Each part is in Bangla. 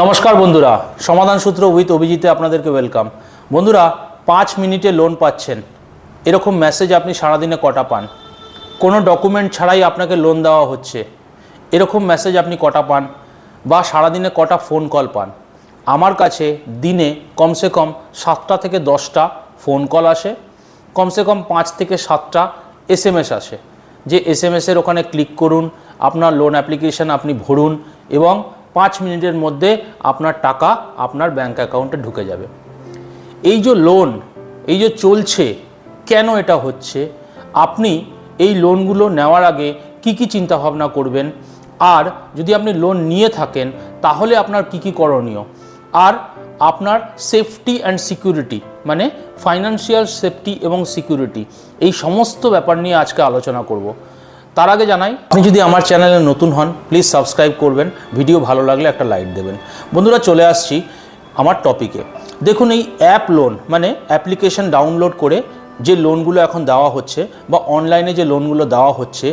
নমস্কার বন্ধুরা, সমাধান সূত্র উইথ অভিজিতে আপনাদেরকে ওয়েলকাম বন্ধুরা, পাঁচ মিনিটে লোন পাচ্ছেন। এরকম মেসেজ আপনি সারাদিনে কটা পান? কোনো ডকুমেন্ট ছাড়াই আপনাকে লোন দেওয়া হচ্ছে। এরকম মেসেজ আপনি কটা পান? বা সারাদিনে কটা ফোন কল পান? আমার কাছে দিনে কমসে কম সাতটা থেকে দশটা ফোন কল আসে। কমসে কম পাঁচ থেকে সাতটা এস এম এস আসে। যে এস এম এসের ওখানে ক্লিক করুন, আপনার লোন অ্যাপ্লিকেশান আপনি ভরুন এবং পাঁচ মিনিটের মধ্যে আপনার টাকা আপনার ব্যাঙ্ক অ্যাকাউন্টে ঢুকে যাবে। এই যে লোন এই যে চলছে, কেন এটা হচ্ছে? আপনি এই লোনগুলো নেওয়ার আগে কি কি চিন্তা ভাবনা করবেন? আর যদি আপনি লোন নিয়ে থাকেন, তাহলে আপনার কি কি করণীয়? আর আপনার সেফটি অ্যান্ড সিকিউরিটি মানে ফাইনান্সিয়াল সেফটি এবং সিকিউরিটি এই সমস্ত ব্যাপার নিয়ে আজকে আলোচনা করব। তার আগে জানাই, আপনি যদি আমার চ্যানেলে নতুন হন প্লিজ সাবস্ক্রাইব করবেন। ভিডিও ভালো লাগলে একটা লাইক দেবেন। বন্ধুরা, চলে আসছি আমার টপিকে দেখুন, এই অ্যাপ লোন মানে অ্যাপ্লিকেশন ডাউনলোড করে যে লোনগুলো এখন দেওয়া হচ্ছে বা অনলাইনে যে লোনগুলো দেওয়া হচ্ছে,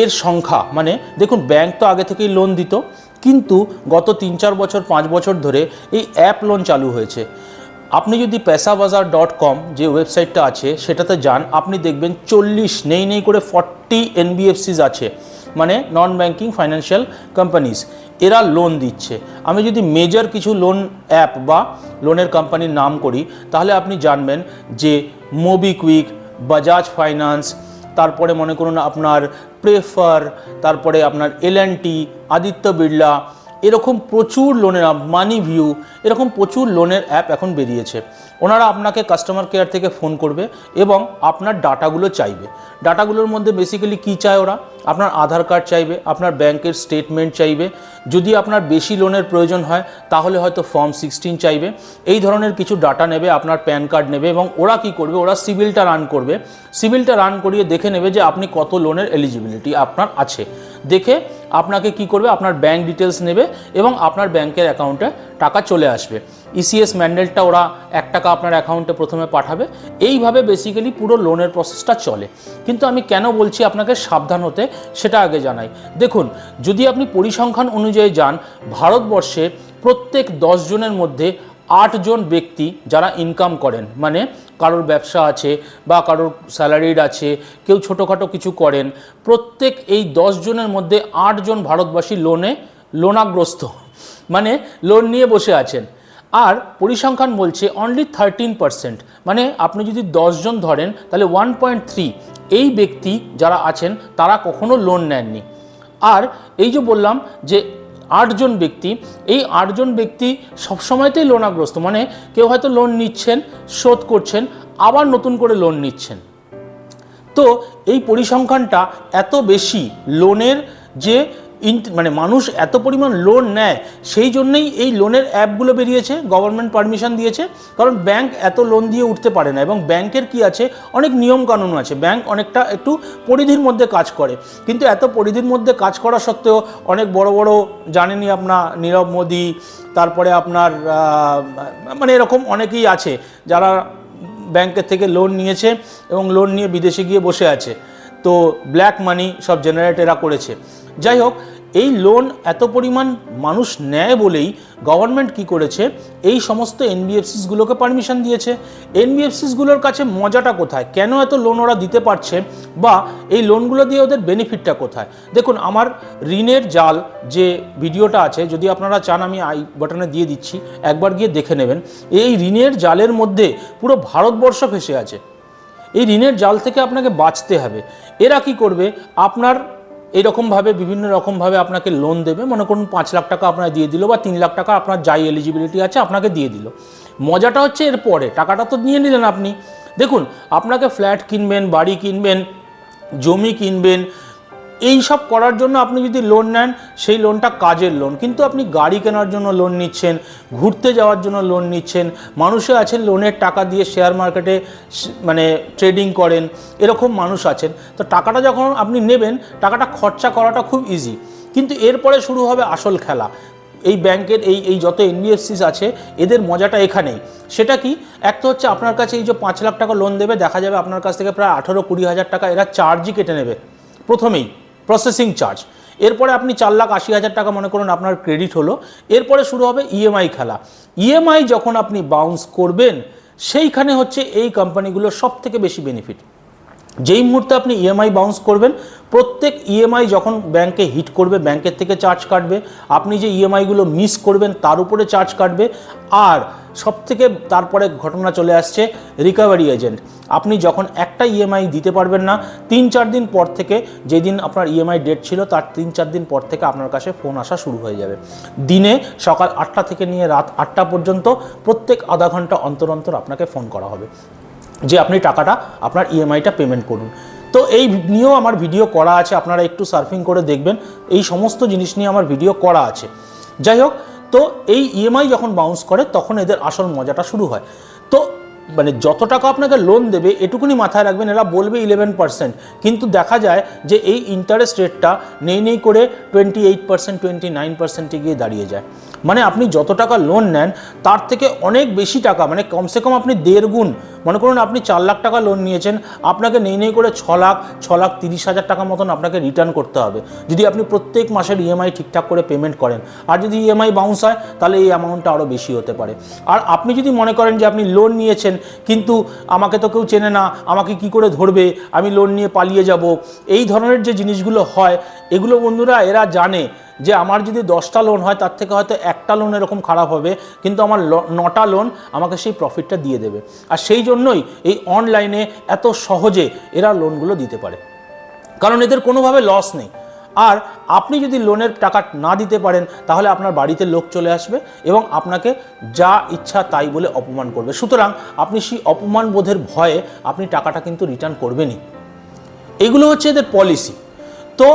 এর সংখ্যা মানে দেখুন ব্যাংক তো আগে থেকেই লোন দিত, কিন্তু গত তিন চার বছর, পাঁচ বছর ধরে এই অ্যাপ লোন চালু হয়েছে। আপনি যদি পেশাবাজার ডট কম যে ওয়েবসাইটটা আছে, সেটাতে যান, আপনি দেখবেন চল্লিশ নেই নেই করে ফর্টি এনবিএফসিস আছে মানে নন ব্যাংকিং ফাইন্যান্সিয়াল কোম্পানিজ এরা লোন দিচ্ছে। আমি যদি মেজর কিছু লোন অ্যাপ বা লোনের কোম্পানির নাম করি, তাহলে আপনি জানবেন যে মোবিকুইক বাজাজ ফাইন্যান্স তারপরে মনে করুন আপনার প্রেফার তারপরে আপনার এল আদিত্য বিড়লা এরকম প্রচুর লোনের মানি ভিউ এরকম প্রচুর লোনের অ্যাপ এখন বেরিয়েছে। ওনারা আপনাকে কাস্টমার কেয়ার থেকে ফোন করবে এবং আপনার ডাটাগুলো চাইবে। ডাটাগুলোর মধ্যে বেসিক্যালি কী চায় ওরা? আপনার আধার কার্ড চাইবে, আপনার ব্যাংকের স্টেটমেন্ট চাইবে। যদি আপনার বেশি লোনের প্রয়োজন হয়, তাহলে হয়তো ফর্ম সিক্সটিন চাইবে। এই ধরনের কিছু ডাটা নেবে, আপনার প্যান কার্ড নেবে এবং ওরা কি করবে? ওরা সিভিলটা রান করবে। সিভিলটা রান করিয়ে দেখে নেবে যে আপনি কত লোনের এলিজিবিলিটি আপনার আছে। দেখে আপনাকে কি করবে? আপনার ব্যাঙ্ক ডিটেলস নেবে এবং আপনার ব্যাংকের অ্যাকাউন্টে টাকা চলে আসবে। ইসিএস ম্যান্ডেলটা ওরা এক টাকা আপনার অ্যাকাউন্টে প্রথমে পাঠাবে। এইভাবে বেসিক্যালি পুরো লোনের প্রসেসটা চলে। কিন্তু আমি কেন বলছি আপনাকে সাবধান হতে? সেটা আগে জানাই। দেখুন, যদি আপনি পরিসংখ্যান অনুযায়ী যান, ভারতবর্ষে প্রত্যেক দশ জনের মধ্যে আটজন ব্যক্তি যারা ইনকাম করেন। মানে কারোর ব্যবসা আছে বা কারোর স্যালারিড আছে, কেউ ছোটোখাটো কিছু করেন। প্রত্যেক এই জনের মধ্যে আটজন ভারতবাসী লোনে লোনাগ্রস্ত মানে লোন নিয়ে বসে আছেন। আর পরিসংখ্যান বলছে অনলি থার্টিন পার্সেন্ট মানে আপনি যদি দশজন ধরেন, তাহলে ওয়ান পয়েন্ট থ্রি এই ব্যক্তি যারা আছেন, তারা কখনো লোন নেননি। আর এই যে বললাম যে আটজন ব্যক্তি, এই আটজন ব্যক্তি সবসময়তেই লোনাগ্রস্ত মানে কেউ হয়তো লোন নিচ্ছেন, শোধ করছেন, আবার নতুন করে লোন নিচ্ছেন। তো এই পরিসংখ্যানটা এত বেশি, লোনের যে মানে মানুষ এত পরিমাণ লোন নেয়, সেই জন্যই এই লোনের অ্যাপগুলো বেরিয়েছে গভর্নমেন্ট পারমিশন দিয়েছে, কারণ ব্যাংক এত লোন দিয়ে উঠতে পারে না এবং ব্যাংকের কি আছে, অনেক নিয়ম কানুন আছে ব্যাংক অনেকটা একটু পরিধির মধ্যে কাজ করে, কিন্তু এত পরিধির মধ্যে কাজ করা সত্ত্বেও অনেক বড় বড়, জানেনই আপনার নীরব মোদি, তারপরে আপনার মানে এরকম অনেকেই আছে, যারা ব্যাংকের থেকে লোন নিয়েছে এবং লোন নিয়ে বিদেশে গিয়ে বসে আছে, তো ব্ল্যাক মানি সব জেনারেট এরা করেছে যাই হোক এই লোন এত পরিমাণ মানুষ নেয় বলেই গভর্নমেন্ট কি করেছে? এই সমস্ত এনবিএফসিসগুলোকে পারমিশন দিয়েছে। এনবিএফসিসগুলোর কাছে মজাটা কোথায়? কেন এত লোন ওরা দিতে পারছে? বা এই লোনগুলো দিয়ে ওদের বেনিফিটটা কোথায়? দেখুন, আমার ঋণের জাল যে ভিডিওটা আছে, যদি আপনারা চান, আমি আই বাটনে দিয়ে দিচ্ছি। একবার গিয়ে দেখে নেবেন। এই ঋণের জালের মধ্যে পুরো ভারতবর্ষ ফেসে আছে। এই ঋণের জাল থেকে আপনাকে বাঁচতে হবে। এরা কি করবে? আপনার এইরকমভাবে, বিভিন্ন রকমভাবে আপনাকে লোন দেবে। মনে করুন পাঁচ লাখ টাকা আপনার দিয়ে দিল বা তিন লাখ টাকা আপনার যাই এলিজিবিলিটি আছে আপনাকে দিয়ে দিল। মজাটা হচ্ছে এরপরে টাকাটা তো নিয়ে নিলেন আপনি। দেখুন, আপনাকে ফ্ল্যাট কিনবেন, বাড়ি কিনবেন, জমি কিনবেন এই সব করার জন্য আপনি যদি লোন নেন, সেই লোনটা কাজের লোন কিন্তু আপনি গাড়ি কেনার জন্য লোন নিচ্ছেন, ঘুরতে যাওয়ার জন্য লোন নিচ্ছেন, মানুষে আছেন লোনের টাকা দিয়ে শেয়ার মার্কেটে মানে ট্রেডিং করেন, এরকম মানুষ আছেন। তো টাকাটা যখন আপনি নেবেন, টাকাটা খরচা করাটা খুব ইজি কিন্তু এরপরে শুরু হবে আসল খেলা। এই ব্যাংকের এই এই যত এনবিএফসিস আছে, এদের মজাটা এখানেই। সেটা কি? এক তো হচ্ছে আপনার কাছে এই যে পাঁচ লাখ টাকা লোন দেবে, দেখা যাবে আপনার কাছ থেকে প্রায় আঠেরো কুড়ি হাজার টাকা এরা চার্জই কেটে নেবে। প্রথমেই। প্রসেসিং চার্জ এরপরে আপনি চার লাখ আশি হাজার টাকা মনে করুন আপনার ক্রেডিট হলো। এরপরে শুরু হবে ইএমআই খেলা। ইএমআই যখন আপনি বাউন্স করবেন, সেইখানে হচ্ছে এই কোম্পানিগুলোর সব থেকে বেশি বেনিফিট যেই মুহূর্তে আপনি ইএমআই বাউন্স করবেন, প্রত্যেক ইএমআই যখন ব্যাংকে হিট করবে ব্যাংকের থেকে চার্জ কাটবে, আপনি যে ইএমআইগুলো মিস করবেন, তার উপরে চার্জ কাটবে, আর সব থেকে তারপরে ঘটনা চলে আসছে রিকভারি এজেন্ট আপনি যখন একটা ইএমআই দিতে পারবেন না, তিন চার দিন পর থেকে যেদিন আপনার ইএমআই ডেট ছিল, তার তিন চার দিন পর থেকে আপনার কাছে ফোন আসা শুরু হয়ে যাবে। দিনে সকাল আটটা থেকে নিয়ে রাত আটটা পর্যন্ত প্রত্যেক আধা ঘণ্টা অন্তর অন্তর আপনাকে ফোন করা হবে। যে আপনি টাকাটা, আপনার ইএমআইটা পেমেন্ট করুন। তো এই নিয়েও আমার ভিডিও করা আছে, আপনারা একটু সার্ফিং করে দেখবেন। এই সমস্ত জিনিস নিয়ে আমার ভিডিও করা আছে। যাই হোক, তো এই ইএমআই যখন বাউন্স করে, তখন এদের আসল মজাটা শুরু হয়। তো মানে যত টাকা আপনাকে লোন দেবে, এটুকুনি মাথায় রাখবেন, এরা বলবে ইলেভেন পার্সেন্ট কিন্তু দেখা যায় যে এই ইন্টারেস্ট রেটটা নেই নেই করে twenty eight percent twenty nine পার্সেন্টে গিয়ে দাঁড়িয়ে যায়। মানে আপনি যত টাকা লোন নেন, তার থেকে অনেক বেশি টাকা মানে কমসে কম আপনি দেড় গুণ। মনে করুন আপনি চার লাখ টাকা লোন নিয়েছেন, আপনাকে নেই নেই করে ছ লাখ ছ লাখ তিরিশ হাজার টাকা মতন আপনাকে রিটার্ন করতে হবে। যদি আপনি প্রত্যেক মাসের ইএমআই ঠিকঠাক করে পেমেন্ট করেন, আর যদি ইএমআই বাউন্স হয়, তাহলে এই অ্যামাউন্টটা আরও বেশি হতে পারে। আর আপনি যদি মনে করেন যে আপনি লোন নিয়েছেন, কিন্তু আমাকে তো কেউ চেনে না, আমাকে কি করে ধরবে, আমি লোন নিয়ে পালিয়ে যাব, এই ধরনের যে জিনিসগুলো হয়, এগুলো বন্ধুরা এরা জানে। যে আমার যদি দশটা লোন হয়, তার থেকে হয়তো একটা লোন এরকম খারাপ হবে, কিন্তু আমার নটা লোন আমাকে সেই প্রফিটটা দিয়ে দেবে। আর সেই জন্যই এই অনলাইনে এত সহজে এরা লোনগুলো দিতে পারে। কারণ এদের কোনোভাবে লস নেই। আর আপনি যদি লোনের টাকা না দিতে পারেন, তাহলে আপনার বাড়িতে লোক চলে আসবে এবং আপনাকে যা ইচ্ছা তাই বলে অপমান করবে। সুতরাং আপনি সেই অপমান বোধের ভয়ে আপনি টাকাটা কিন্তু রিটার্ন করবেনই। এগুলো হচ্ছে এদের পলিসি তো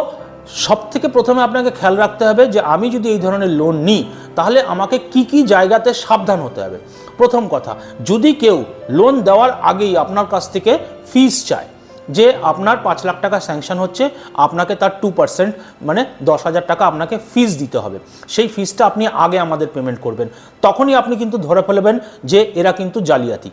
সব থেকে প্রথমে আপনাকে খেয়াল রাখতে হবে যে আমি যদি এই ধরনের লোন নিই, তাহলে আমাকে কি কি জায়গাতে সাবধান হতে হবে। প্রথম কথা, যদি কেউ লোন দেওয়ার আগেই আপনার কাছ থেকে ফিস চায় যে আপনার পাঁচ লাখ টাকা স্যাংশন হচ্ছে, আপনাকে তার টু পার্সেন্ট মানে দশ হাজার টাকা আপনাকে ফিস দিতে হবে। সেই ফিসটা আপনি আগে আমাদের পেমেন্ট করবেন। তখনই আপনি কিন্তু ধরে ফেলবেন যে এরা কিন্তু জালিয়াতি।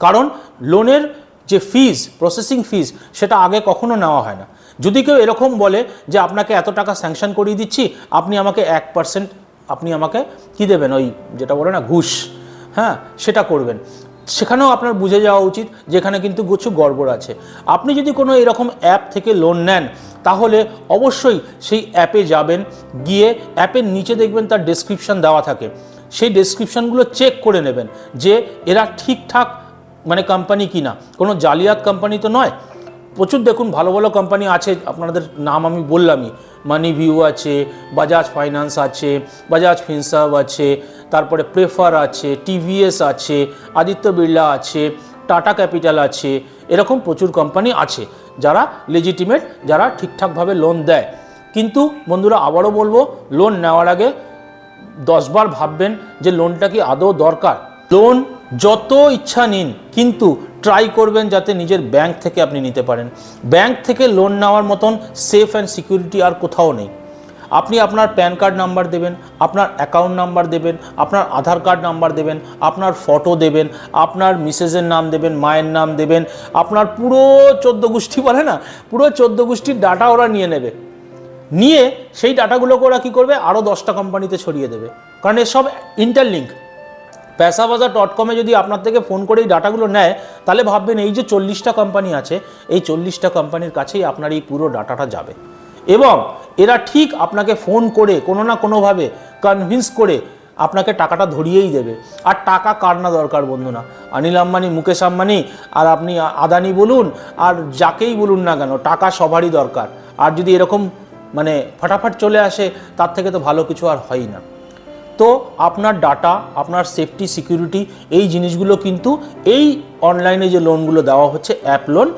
কারণ লোনের যে ফিজ প্রসেসিং ফিজ সেটা আগে কখনো নেওয়া হয় না। যদি কেউ এরকম বলে যে, আপনাকে এত টাকা স্যাংশন করিয়ে দিচ্ছি, আপনি আমাকে এক পার্সেন্ট আপনি আমাকে কি দেবেন? ওই যেটা বলে না, ঘুষ। হ্যাঁ সেটা করবেন। সেখানেও আপনার বুঝে যাওয়া উচিত, যেখানে কিন্তু কিছু গড়বড় আছে। আপনি যদি কোনো এরকম অ্যাপ থেকে লোন নেন, তাহলে অবশ্যই সেই অ্যাপে যাবেন, গিয়ে অ্যাপের নিচে দেখবেন তার ডেসক্রিপশন দেওয়া থাকে। সেই ডেসক্রিপশনগুলো চেক করে নেবেন যে, এরা ঠিকঠাক মানে কোম্পানি কিনা। কোনো জালিয়াত কোম্পানি তো নয় প্রচুর দেখুন, ভালো ভালো কোম্পানি আছে, আপনাদের নাম আমি বললামই। মানি ভিউ আছে বাজাজ ফাইন্যান্স আছে বাজাজ ফিনসার্ভ আছে, তারপরে প্রেফার আছে টিভিএস আছে আদিত্য বিড়লা আছে টাটা ক্যাপিটাল আছে, এরকম প্রচুর কোম্পানি আছে, যারা লেজিটিমেট যারা ঠিকঠাকভাবে লোন দেয়। কিন্তু বন্ধুরা, আবারও বলব লোন নেওয়ার আগে দশবার ভাববেন যে লোনটা কি আদৌ দরকার? লোন যত ইচ্ছা নিন, কিন্তু ট্রাই করবেন যাতে নিজের ব্যাংক থেকে আপনি নিতে পারেন। ব্যাংক থেকে লোন নেওয়ার মতন সেফ অ্যান্ড সিকিউরিটি আর কোথাও নেই। আপনি আপনার প্যান কার্ড নাম্বার দেবেন, আপনার অ্যাকাউন্ট নাম্বার দেবেন, আপনার আধার কার্ড নাম্বার দেবেন, আপনার ফটো দেবেন, আপনার মিসেজের নাম দেবেন, মায়ের নাম দেবেন, আপনার পুরো চোদ্দ গোষ্ঠী বলে না, পুরো চোদ্দ গোষ্ঠীর ডাটা ওরা নিয়ে নেবে। নিয়ে সেই ডাটাগুলোকে ওরা কী করবে? আরও দশটা কোম্পানিতে ছড়িয়ে দেবে। কারণ এসব ইন্টারলিঙ্ক প্যাসাবাজার ডট কমে যদি আপনার থেকে ফোন করে এই ডাটাগুলো নেয়, তাহলে ভাববেন এই যে চল্লিশটা কোম্পানি আছে, এই চল্লিশটা কোম্পানির কাছেই আপনার এই পুরো ডাটাটা যাবে। এবং এরা ঠিক আপনাকে ফোন করে, কোনো না কোনোভাবে কনভিন্স করে আপনাকে টাকাটা ধরিয়েই দেবে। আর টাকা কার না দরকার বন্ধুরা? অনিল আম্বানি, মুকেশ আম্বানি, আর আপনি আদানি বলুন, আর যাকেই বলুন না কেন, টাকা সবারই দরকার। আর যদি এরকম মানে ফটাফট চলে আসে, তার থেকে তো ভালো কিছু আর হয় না। তো আপনার ডাটা আপনার সেফটি সিকিউরিটি এই জিনিসগুলো কিন্তু এই অনলাইনে যে লোনগুলো দেওয়া হচ্ছে অ্যাপ লোন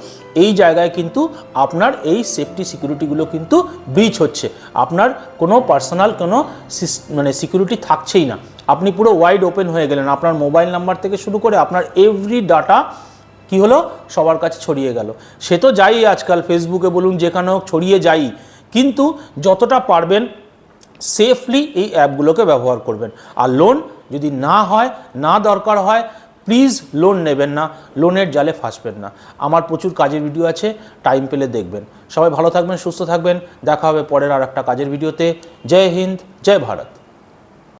এই জায়গায় কিন্তু আপনার এই সেফটি সিকিউরিটিগুলো কিন্তু ব্রিচ হচ্ছে। আপনার কোনো পার্সোনাল কোনো মানে সিকিউরিটি থাকছেই না। আপনি পুরো ওয়াইড ওপেন হয়ে গেলেন। আপনার মোবাইল নাম্বার থেকে শুরু করে আপনার এভরি ডাটা কি হলো? সবার কাছে ছড়িয়ে গেল। সে তো যাই আজকাল ফেসবুকে বলুন, যেখানে হোক ছড়িয়ে যাই। কিন্তু যতটা পারবেন সেফলি এই অ্যাপগুলোকে ব্যবহার করবেন। আর লোন যদি না হয়, না দরকার হয় প্লিজ লোন নেবেন না। লোনের জালে ফাঁসবেন না। আমার প্রচুর কাজের ভিডিও আছে টাইম পেলে দেখবেন। সবাই ভালো থাকবেন, সুস্থ থাকবেন। দেখা হবে পরের আর একটা কাজের ভিডিওতে জয় হিন্দ, জয় ভারত।